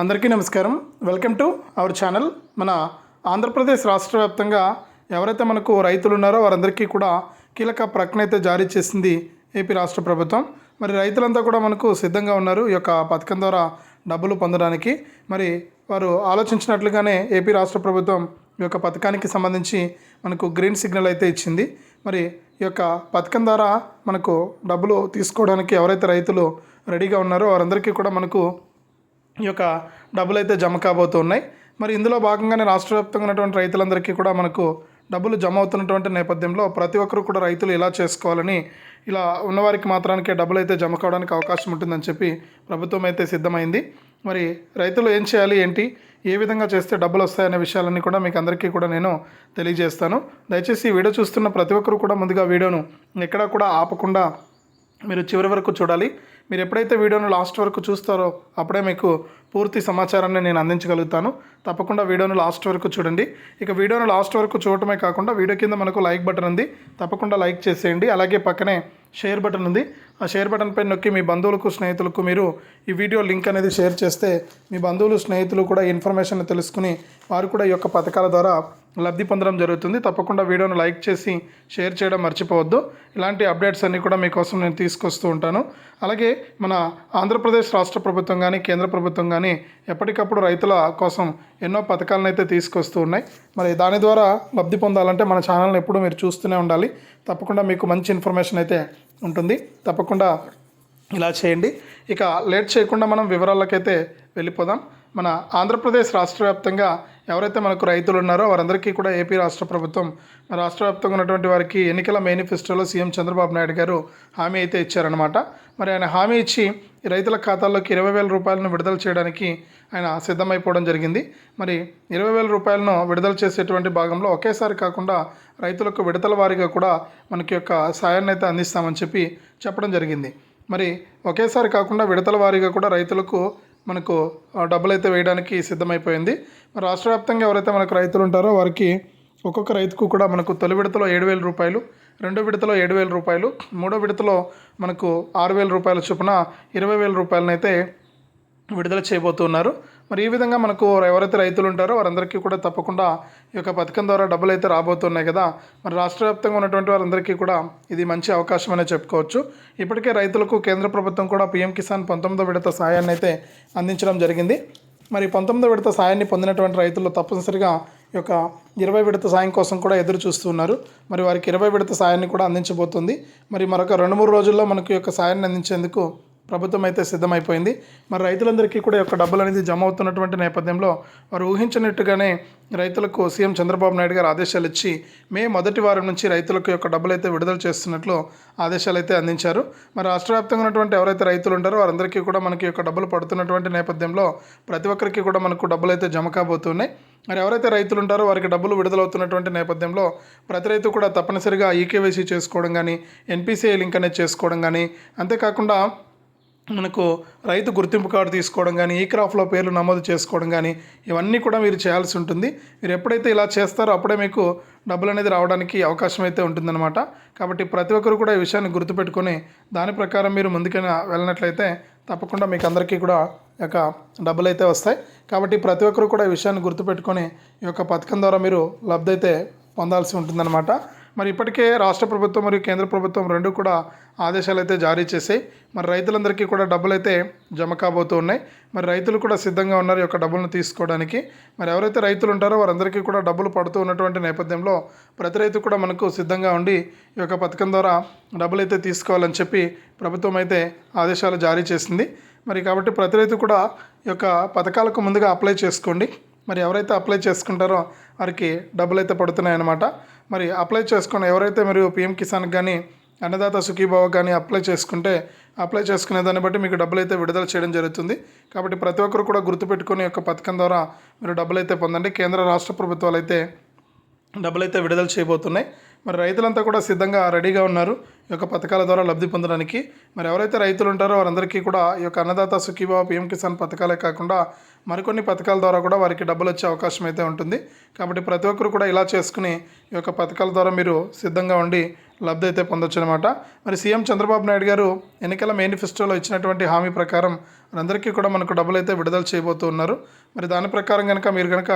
అందరికీ నమస్కారం. Welcome to our channel. మన ఆంధ్రప్రదేశ్ రాష్ట్ర వ్యాప్తంగా ఎవరైతే మనకు రైతులు ఉన్నారో వారందరికీ కూడా కీలక ప్రకటన అయితే జారీ చేసింది ఏపీ రాష్ట్ర ప్రభుత్వం. మరి రైతులంతా కూడా మనకు సిద్ధంగా ఉన్నారు ఈ యొక్క పథకం ద్వారా డబ్బులు పొందడానికి. మరి వారు ఆలోచించినట్లుగానే ఏపీ రాష్ట్ర ప్రభుత్వం ఈ యొక్క పథకానికి సంబంధించి మనకు గ్రీన్ సిగ్నల్ అయితే ఇచ్చింది. మరి ఈ యొక్క పథకం ద్వారా మనకు డబ్బులు తీసుకోవడానికి ఎవరైతే రైతులు రెడీగా ఉన్నారో వారందరికీ కూడా మనకు ఈ యొక్క డబ్బులు అయితే జమ కాబోతున్నాయి. మరి ఇందులో భాగంగానే రాష్ట్ర వ్యాప్తంగా ఉన్నటువంటి రైతులందరికీ కూడా మనకు డబ్బులు జమ అవుతున్నటువంటి నేపథ్యంలో ప్రతి ఒక్కరు కూడా రైతులు ఇలా చేసుకోవాలని ఇలా ఉన్నవారికి మాత్రానికే డబ్బులు అయితే జమ కావడానికి అవకాశం ఉంటుందని చెప్పి ప్రభుత్వం అయితే సిద్ధమైంది. మరి రైతులు ఏం చేయాలి ఏంటి ఏ విధంగా చేస్తే డబ్బులు వస్తాయనే విషయాలన్నీ కూడా మీకు అందరికీ కూడా నేను తెలియజేస్తాను. దయచేసి ఈ వీడియో చూస్తున్న ప్రతి ఒక్కరు కూడా ముందుగా వీడియోను ఎక్కడా కూడా ఆపకుండా మీరు చివరి వరకు చూడాలి. మీరు ఎప్పుడైతే వీడియోను లాస్ట్ వరకు చూస్తారో అప్పుడే మీకు పూర్తి సమాచారాన్ని నేను అందించగలుగుతాను. తప్పకుండా వీడియోను లాస్ట్ వరకు చూడండి. ఇక వీడియోను లాస్ట్ వరకు చూడటమే కాకుండా వీడియో కింద మనకు లైక్ బటన్ ఉంది. తప్పకుండా లైక్ చేసేయండి. అలాగే పక్కనే షేర్ బటన్ ఉంది. ఆ షేర్ బటన్ పైన నొక్కి మీ బంధువులకు స్నేహితులకు మీరు ఈ వీడియో లింక్ అనేది షేర్ చేస్తే మీ బంధువులు స్నేహితులు కూడా ఇన్ఫర్మేషన్ తెలుసుకుని వారు కూడా ఈ యొక్క పథకాల ద్వారా లబ్ధి పొందడం జరుగుతుంది. తప్పకుండా వీడియోను లైక్ చేసి షేర్ చేయడం మర్చిపోవద్దు. ఇలాంటి అప్డేట్స్ అన్నీ కూడా మీకోసం నేను తీసుకొస్తూ ఉంటాను. అలాగే మన ఆంధ్రప్రదేశ్ రాష్ట్ర ప్రభుత్వం కానీ కేంద్ర ప్రభుత్వం కానీ ఎప్పటికప్పుడు రైతుల కోసం ఎన్నో పథకాలను అయితే తీసుకొస్తూ ఉన్నాయి. మరి దాని ద్వారా లబ్ధి పొందాలంటే మన ఛానల్ని ఎప్పుడూ మీరు చూస్తూనే ఉండాలి. తప్పకుండా మీకు మంచి ఇన్ఫర్మేషన్ అయితే ఉంటుంది. తప్పకుండా ఇలా చేయండి. ఇక లేట్ చేయకుండా మనం వివరాలకైతే వెళ్ళిపోదాం. మన ఆంధ్రప్రదేశ్ రాష్ట్ర వ్యాప్తంగా ఎవరైతే మనకు రైతులు ఉన్నారో వారందరికీ కూడా ఏపీ రాష్ట్ర ప్రభుత్వం రాష్ట్ర వ్యాప్తంగా ఉన్నటువంటి వారికి ఎన్నికల మేనిఫెస్టోలో సీఎం చంద్రబాబు నాయుడు గారు హామీ అయితే ఇచ్చారనమాట మరి ఆయన హామీ ఇచ్చి రైతుల ఖాతాల్లోకి ఇరవై వేల రూపాయలను విడుదల చేయడానికి ఆయన సిద్ధమైపోవడం జరిగింది. మరి ఇరవై వేల రూపాయలను విడుదల చేసేటువంటి భాగంలో ఒకేసారి కాకుండా రైతులకు విడతల వారీగా కూడా మనకి యొక్క సాయాన్ని అయితే అందిస్తామని చెప్పి చెప్పడం జరిగింది. మరి ఒకేసారి కాకుండా విడతల వారీగా కూడా రైతులకు మనకు ఆ, డబ్బులు అయితే వేయడానికి సిద్ధమైపోయింది. మరి రాష్ట్ర వ్యాప్తంగా ఎవరైతే మనకు రైతులు ఉంటారో వారికి ఒక్కొక్క రైతుకు కూడా మనకు తొలి విడతలో ఏడు వేల రూపాయలు రెండో విడతలో ఏడు వేల రూపాయలు మూడో విడతలో మనకు ఆరు వేల రూపాయల చొప్పున ఇరవై వేల రూపాయలనైతే విడుదల చేయబోతున్నారు. మరి ఈ విధంగా మనకు ఎవరైతే రైతులు ఉంటారో వారందరికీ కూడా తప్పకుండా ఈ యొక్క పథకం ద్వారా డబ్బులు అయితే రాబోతున్నాయి కదా. మరి రాష్ట్ర వ్యాప్తంగా ఉన్నటువంటి వారందరికీ కూడా ఇది మంచి అవకాశం అనే చెప్పుకోవచ్చు. ఇప్పటికే రైతులకు కేంద్ర ప్రభుత్వం కూడా పీఎం కిసాన్ పంతొమ్మిదో విడత సాయాన్ని అయితే అందించడం జరిగింది. మరి పంతొమ్మిదో విడత సాయాన్ని పొందినటువంటి రైతులు తప్పనిసరిగా ఈ యొక్క ఇరవై విడత సాయం కోసం కూడా ఎదురు చూస్తున్నారు మరి వారికి ఇరవై విడత సాయాన్ని కూడా అందించబోతుంది. మరి మరొక రెండు మూడు రోజుల్లో మనకు ఈ యొక్క సాయాన్ని అందించేందుకు ప్రభుత్వం అయితే సిద్ధమైపోయింది. మరి రైతులందరికీ కూడా యొక్క డబ్బులు అనేది జమ అవుతున్నటువంటి నేపథ్యంలో వారు ఊహించినట్టుగానే రైతులకు సీఎం చంద్రబాబు నాయుడు గారు ఆదేశాలు ఇచ్చి మే మొదటి వారం నుంచి రైతులకు యొక్క డబ్బులు అయితే విడుదల చేస్తున్నట్లు ఆదేశాలు అయితే అందించారు. మరి రాష్ట్ర వ్యాప్తంగా ఉన్నటువంటి ఎవరైతే రైతులు ఉంటారో వారందరికీ కూడా మనకి యొక్క డబ్బులు పడుతున్నటువంటి నేపథ్యంలో ప్రతి ఒక్కరికి కూడా మనకు డబ్బులు అయితే జమ కాబోతున్నాయి. మరి ఎవరైతే రైతులు ఉంటారో వారికి డబ్బులు విడుదలవుతున్నటువంటి నేపథ్యంలో ప్రతి రైతు కూడా తప్పనిసరిగా ఈకేవైసీ చేసుకోవడం కానీ ఎన్పిసిఐ లింక్ అనేది చేసుకోవడం కానీ అంతేకాకుండా మనకు రైతు గుర్తింపు కార్డు తీసుకోవడం కానీ ఈ క్రాఫ్లో పేర్లు నమోదు చేసుకోవడం కానీ ఇవన్నీ కూడా మీరు చేయాల్సి ఉంటుంది. మీరు ఎప్పుడైతే ఇలా చేస్తారో అప్పుడే మీకు డబ్బులు అనేది రావడానికి అవకాశం అయితే ఉంటుందన్నమాట. కాబట్టి ప్రతి ఒక్కరు కూడా ఈ విషయాన్ని గుర్తుపెట్టుకొని దాని ప్రకారం మీరు ముందుకైనా వెళ్ళినట్లయితే తప్పకుండా మీకు అందరికీ కూడా యొక్క డబ్బులు అయితే వస్తాయి. కాబట్టి ప్రతి ఒక్కరు కూడా ఈ విషయాన్ని గుర్తుపెట్టుకొని ఈ యొక్క పథకం ద్వారా మీరు లబ్ధి అయితే పొందాల్సి ఉంటుందన్నమాట. మరి ఇప్పటికే రాష్ట్ర ప్రభుత్వం మరియు కేంద్ర ప్రభుత్వం రెండు కూడా ఆదేశాలు అయితే జారీ చేసాయి మరి రైతులందరికీ కూడా డబ్బులు అయితే జమ కాబోతూ ఉన్నాయి మరి రైతులు కూడా సిద్ధంగా ఉన్నారు ఈ యొక్క డబ్బులను తీసుకోవడానికి. మరి ఎవరైతే రైతులు ఉంటారో వారందరికీ కూడా డబ్బులు పడుతూ ఉన్నటువంటి నేపథ్యంలో ప్రతి రైతు కూడా మనకు సిద్ధంగా ఉండి ఈ యొక్క పథకం ద్వారా డబ్బులు అయితే తీసుకోవాలని చెప్పి ప్రభుత్వం అయితే ఆదేశాలు జారీ చేసింది. మరి కాబట్టి ప్రతి రైతు కూడా ఈ యొక్క పథకాలకు ముందుగా అప్లై చేసుకోండి. మరి ఎవరైతే అప్లై చేసుకుంటారో వారికి డబ్బులు అయితే పడుతున్నాయన్నమాట. మరి అప్లై చేసుకుని ఎవరైతే మీరు పిఎం కిసాన్ కానీ అన్నదాత సుఖీభావ కానీ అప్లై చేసుకుంటే అప్లై చేసుకునే దాన్ని బట్టి మీకు డబ్బులు అయితే విడుదల చేయడం జరుగుతుంది. కాబట్టి ప్రతి ఒక్కరు కూడా గుర్తుపెట్టుకుని యొక్క పథకం ద్వారా మీరు డబ్బులు అయితే పొందండి. కేంద్ర రాష్ట్ర ప్రభుత్వాలు అయితే డబ్బులు అయితే విడుదల చేయబోతున్నాయి. మరి రైతులంతా కూడా సిద్ధంగా రెడీగా ఉన్నారు ఈ యొక్క పథకాల ద్వారా లబ్ధి పొందడానికి. మరి ఎవరైతే రైతులు ఉంటారో వారందరికీ కూడా ఈ యొక్క అన్నదాత సుఖీభావ పిఎం కిసాన్ పథకాలే కాకుండా మరికొన్ని పథకాల ద్వారా కూడా వారికి డబ్బులు వచ్చే అవకాశం అయితే ఉంటుంది. కాబట్టి ప్రతి ఒక్కరు కూడా ఇలా చేసుకుని ఈ యొక్క పథకాల ద్వారా మీరు సిద్ధంగా ఉండి లబ్ధి అయితే పొందొచ్చు అనమాట మరి సీఎం చంద్రబాబు నాయుడు గారు ఎన్నికల మేనిఫెస్టోలో ఇచ్చినటువంటి హామీ ప్రకారం అందరికీ కూడా మనకు డబ్బులు అయితే విడుదల చేయబోతూ ఉన్నారు. మరి దాని ప్రకారం కనుక మీరు కనుక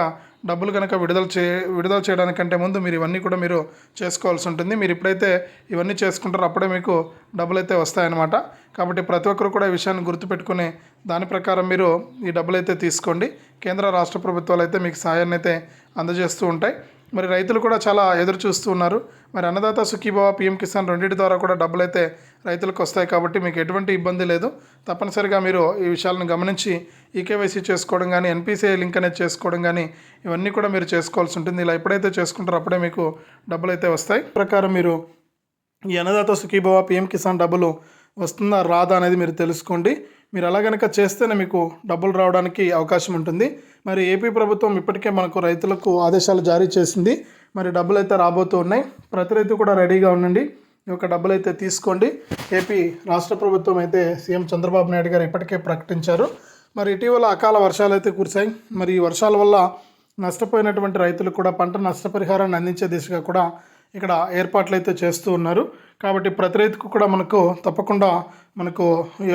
డబ్బులు కనుక విడుదల చే విడుదల చేయడానికంటే ముందు మీరు ఇవన్నీ కూడా మీరు చేసుకోవాల్సి ఉంటుంది. మీరు ఇప్పుడైతే ఇవన్నీ చేసుకుంటారో అప్పుడే మీకు డబ్బులు అయితే వస్తాయన్నమాట. కాబట్టి ప్రతి ఒక్కరు కూడా ఈ విషయాన్ని గుర్తుపెట్టుకుని దాని ప్రకారం మీరు ఈ డబ్బులు అయితే తీసుకోండి. కేంద్ర రాష్ట్ర ప్రభుత్వాలు అయితే మీకు సాయాన్ని అయితే అందజేస్తూ ఉంటాయి. మరి రైతులు కూడా చాలా ఎదురు చూస్తూ ఉన్నారు. మరి అన్నదాత సుఖీభావ పిఎం కిసాన్ రెండింటి ద్వారా కూడా డబ్బులు అయితే రైతులకు వస్తాయి కాబట్టి మీకు ఎటువంటి ఇబ్బంది లేదు. తప్పనిసరిగా మీరు ఈ విషయాలను గమనించి ఈకేవైసీ చేసుకోవడం కానీ ఎన్పిసిఐ లింక్ అనేది చేసుకోవడం కానీ ఇవన్నీ కూడా మీరు చేసుకోవాల్సి ఉంటుంది. ఇలా ఎప్పుడైతే చేసుకుంటారో అప్పుడే మీకు డబ్బులు అయితే వస్తాయి. ప్రకారం మీరు ఈ అన్నదాత సుఖీభావ పిఎం కిసాన్ డబ్బులు వస్తుందా రాదా అనేది మీరు తెలుసుకోండి. మీరు అలా కనుక చేస్తేనే మీకు డబ్బులు రావడానికి అవకాశం ఉంటుంది. మరి ఏపీ ప్రభుత్వం ఇప్పటికే మనకు రైతులకు ఆదేశాలు జారీ చేసింది. మరి డబ్బులు అయితే రాబోతూ ఉన్నాయి. ప్రతి రైతు కూడా రెడీగా ఉండండి. ఈ యొక్క డబ్బులు అయితే తీసుకోండి. ఏపీ రాష్ట్ర ప్రభుత్వం అయితే సీఎం చంద్రబాబు నాయుడు గారు ఇప్పటికే ప్రకటించారు. మరి ఇటీవల అకాల వర్షాలు అయితే కురిశాయి. మరి ఈ వర్షాల వల్ల నష్టపోయినటువంటి రైతులకు కూడా పంట నష్టపరిహారాన్ని అందించే దిశగా కూడా ఇక్కడ ఏర్పాట్లు అయితే చేస్తూ ఉన్నారు. కాబట్టి ప్రతి రైతుకు కూడా మనకు తప్పకుండా మనకు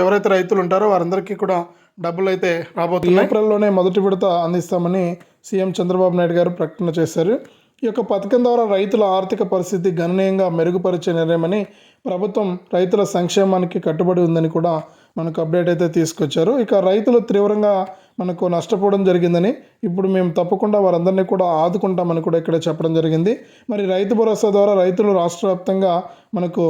ఎవరైతే రైతులు ఉంటారో వారందరికీ కూడా డబ్బులు అయితే రాబోతున్నాయి. ఏప్రిల్లోనే మొదటి విడత అందిస్తామని సీఎం చంద్రబాబు నాయుడు గారు ప్రకటన చేశారు. ఈ యొక్క పథకం ద్వారా రైతుల ఆర్థిక పరిస్థితి గణనీయంగా మెరుగుపరిచే నిర్ణయమని ప్రభుత్వం రైతుల సంక్షేమానికి కట్టుబడి ఉందని కూడా మనకు అప్డేట్ అయితే తీసుకొచ్చారు. ఇక రైతులు తీవ్రంగా మనకు నష్టపోవడం జరిగిందని ఇప్పుడు మేము తప్పకుండా వారందరినీ కూడా ఆదుకుంటామని కూడా ఇక్కడ చెప్పడం జరిగింది. మరి రైతు భరోసా ద్వారా రైతులు రాష్ట్ర వ్యాప్తంగా మనకు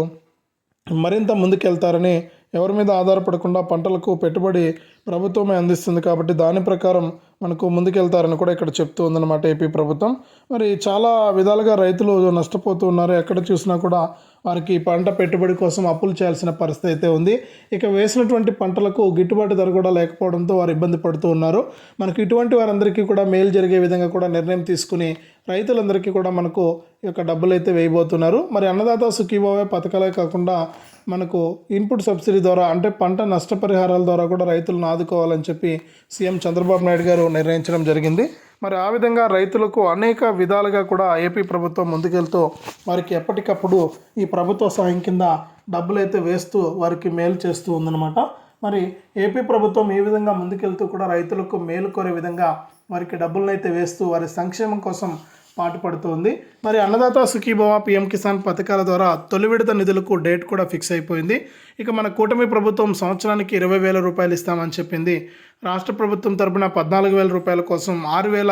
మరింత ముందుకెళ్తారని ఎవరి మీద ఆధారపడకుండా పంటలకు పెట్టుబడి ప్రభుత్వమే అందిస్తుంది కాబట్టి దాని ప్రకారం మనకు ముందుకెళ్తారని కూడా ఇక్కడ చెప్తూ ఉందన్నమాట ఏపీ ప్రభుత్వం. మరి చాలా విధాలుగా రైతులు నష్టపోతూ ఉన్నారు. ఎక్కడ చూసినా కూడా వారికి పంట పెట్టుబడి కోసం అప్పులు చేయాల్సిన పరిస్థితి అయితే ఉంది. ఇక వేసినటువంటి పంటలకు గిట్టుబాటు ధర కూడా లేకపోవడంతో వారు ఇబ్బంది పడుతూ ఉన్నారు. మనకు ఇటువంటి వారందరికీ కూడా మేలు జరిగే విధంగా కూడా నిర్ణయం తీసుకుని రైతులందరికీ కూడా మనకు ఈ యొక్క డబ్బులు అయితే వేయబోతున్నారు. మరి అన్నదాత సుఖీభావే పథకాలే కాకుండా మనకు ఇన్పుట్ సబ్సిడీ ద్వారా అంటే పంట నష్టపరిహారాల ద్వారా కూడా రైతులను ఆదుకోవాలని చెప్పి సీఎం చంద్రబాబు నాయుడు గారు నిర్ణయించడం జరిగింది. మరి ఆ విధంగా రైతులకు అనేక విధాలుగా కూడా ఏపీ ప్రభుత్వం ముందుకెళ్తూ వారికి ఎప్పటికప్పుడు ఈ ప్రభుత్వ సాయం కింద డబ్బులు అయితే వేస్తూ వారికి మేలు చేస్తూ ఉందన్నమాట. మరి ఏపీ ప్రభుత్వం ఈ విధంగా ముందుకెళ్తూ కూడా రైతులకు మేలు కోరే విధంగా వారికి డబ్బులను అయితే వేస్తూ వారి సంక్షేమం కోసం పాటుపడుతోంది మరి అన్నదాత సుఖీభవ పిఎం కిసాన్ పథకాల ద్వారా తొలి విడత నిధులకు డేట్ కూడా ఫిక్స్ అయిపోయింది. ఇక మన కూటమి ప్రభుత్వం సంవత్సరానికి ఇరవై వేల రూపాయలు ఇస్తామని చెప్పింది. రాష్ట్ర ప్రభుత్వం తరపున పద్నాలుగు వేల రూపాయల కోసం ఆరు వేల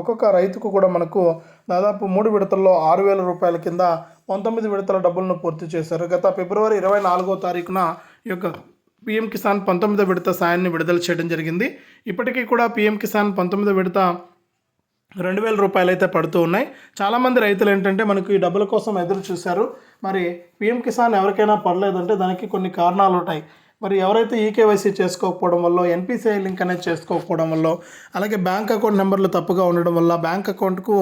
ఒక్కొక్క రైతుకు కూడా మనకు దాదాపు మూడు విడతల్లో ఆరు వేల రూపాయల కింద పంతొమ్మిది విడతల డబ్బులను పూర్తి చేశారు. గత ఫిబ్రవరి ఇరవై నాలుగో తారీఖున ఈ యొక్క పీఎం కిసాన్ పంతొమ్మిదో విడత సాయాన్ని విడుదల చేయడం జరిగింది. ఇప్పటికీ కూడా పీఎం కిసాన్ పంతొమ్మిదో విడత రెండు వేల రూపాయలు అయితే పడుతూ ఉన్నాయి. చాలామంది రైతులు ఏంటంటే మనకు ఈ డబ్బుల కోసం ఎదురు చూశారు. మరి పిఎం కిసాన్ ఎవరికైనా పడలేదంటే దానికి కొన్ని కారణాలు ఉంటాయి. మరి ఎవరైతే ఈకేవైసీ చేసుకోకపోవడం వల్ల ఎన్పిసిఐ లింక్ అనేది చేసుకోకపోవడం వల్ల అలాగే బ్యాంక్ అకౌంట్ నెంబర్లు తప్పుగా ఉండడం వల్ల బ్యాంక్ అకౌంట్కు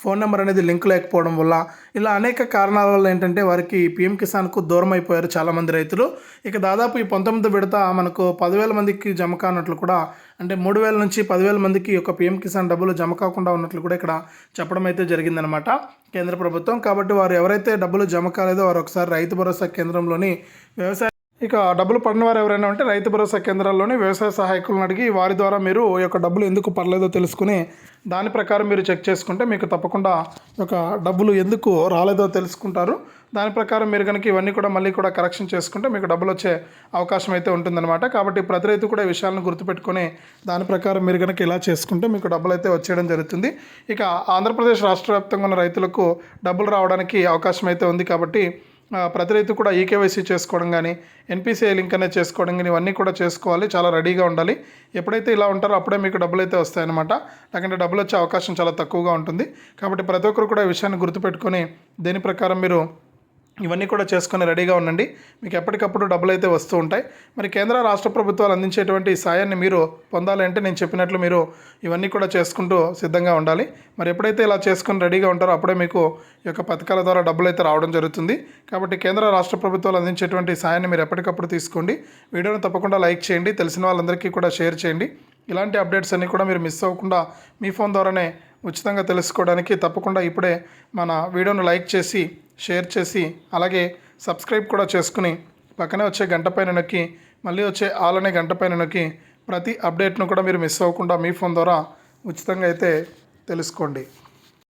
ఫోన్ నెంబర్ అనేది లింక్ లేకపోవడం వల్ల ఇలా అనేక కారణాల వల్ల ఏంటంటే వారికి పిఎం కిసాన్కు దూరం అయిపోయారు చాలామంది రైతులు. ఇక దాదాపు ఈ పంతొమ్మిది విడత మనకు పదివేల మందికి జమ కానట్లు కూడా అంటే మూడు వేల నుంచి పదివేల మందికి ఒక పిఎం కిసాన్ డబ్బులు జమ కాకుండా ఉన్నట్లు కూడా ఇక్కడ చెప్పడం అయితే జరిగిందనమాట కేంద్ర ప్రభుత్వం. కాబట్టి వారు ఎవరైతే డబ్బులు జమ కాలేదో వారు ఒకసారి రైతు భరోసా కేంద్రంలోని వ్యవసాయ ఇక డబ్బులు పడిన వారు ఎవరైనా ఉంటే రైతు భరోసా కేంద్రాల్లోని వ్యవసాయ సహాయకులను అడిగి వారి ద్వారా మీరు ఈ యొక్క డబ్బులు ఎందుకు పడలేదో తెలుసుకుని దాని ప్రకారం మీరు చెక్ చేసుకుంటే మీకు తప్పకుండా ఒక డబ్బులు ఎందుకు రాలేదో తెలుసుకుంటారు. దాని ప్రకారం మీరు కనుక ఇవన్నీ కూడా మళ్ళీ కూడా కరెక్షన్ చేసుకుంటే మీకు డబ్బులు వచ్చే అవకాశం అయితే ఉంటుందన్నమాట. కాబట్టి ప్రతి రైతు కూడా ఈ విషయాలను గుర్తుపెట్టుకొని దాని ప్రకారం మీరు కనుక ఇలా చేసుకుంటే మీకు డబ్బులు అయితే వచ్చేయడం జరుగుతుంది. ఇక ఆంధ్రప్రదేశ్ రాష్ట్ర వ్యాప్తంగా ఉన్న రైతులకు డబ్బులు రావడానికి అవకాశం అయితే ఉంది కాబట్టి ప్రతి రైతు కూడా ఈకేవైసీ చేసుకోవడం కానీ ఎన్పిసిఐ లింక్ అనేది చేసుకోవడం కానీ ఇవన్నీ కూడా చేసుకోవాలి చాలా రెడీగా ఉండాలి. ఎప్పుడైతే ఇలా ఉంటారో అప్పుడే మీకు డబ్బులు అయితే వస్తాయన్నమాట. లేకుంటే డబ్బులు వచ్చే అవకాశం చాలా తక్కువగా ఉంటుంది. కాబట్టి ప్రతి ఒక్కరు కూడా ఈ విషయాన్ని గుర్తుపెట్టుకొని దీని ప్రకారం మీరు ఇవన్నీ కూడా చేసుకొని రెడీగా ఉండండి. మీకు ఎప్పటికప్పుడు డబ్బులు అయితే వస్తూ ఉంటాయి. మరి కేంద్ర రాష్ట్ర ప్రభుత్వాలు అందించేటువంటి సాయాన్ని మీరు పొందాలి అంటే నేను చెప్పినట్లు మీరు ఇవన్నీ కూడా చేసుకుంటూ సిద్ధంగా ఉండాలి. మరి ఎప్పుడైతే ఇలా చేసుకుని రెడీగా ఉంటారో అప్పుడే మీకు ఈ యొక్క పథకాల ద్వారా డబ్బులు అయితే రావడం జరుగుతుంది. కాబట్టి కేంద్ర రాష్ట్ర ప్రభుత్వాలు అందించేటువంటి సాయాన్ని మీరు ఎప్పటికప్పుడు తీసుకోండి. వీడియోని తప్పకుండా లైక్ చేయండి. తెలిసిన వాళ్ళందరికీ కూడా షేర్ చేయండి. ఇలాంటి అప్డేట్స్ అన్నీ కూడా మీరు మిస్ అవ్వకుండా మీ ఫోన్ ద్వారానే ఉచితంగా తెలుసుకోవడానికి తప్పకుండా ఇప్పుడే మన వీడియోను లైక్ చేసి షేర్ చేసి అలాగే సబ్స్క్రైబ్ కూడా చేసుకుని పక్కనే వచ్చే గంట పైన నొక్కి మళ్ళీ వచ్చే ఆల్ అనే గంట పైన నొక్కి ప్రతి అప్డేట్ను కూడా మీరు మిస్ అవ్వకుండా మీ ఫోన్ ద్వారా ఉచితంగా అయితే తెలుసుకోండి.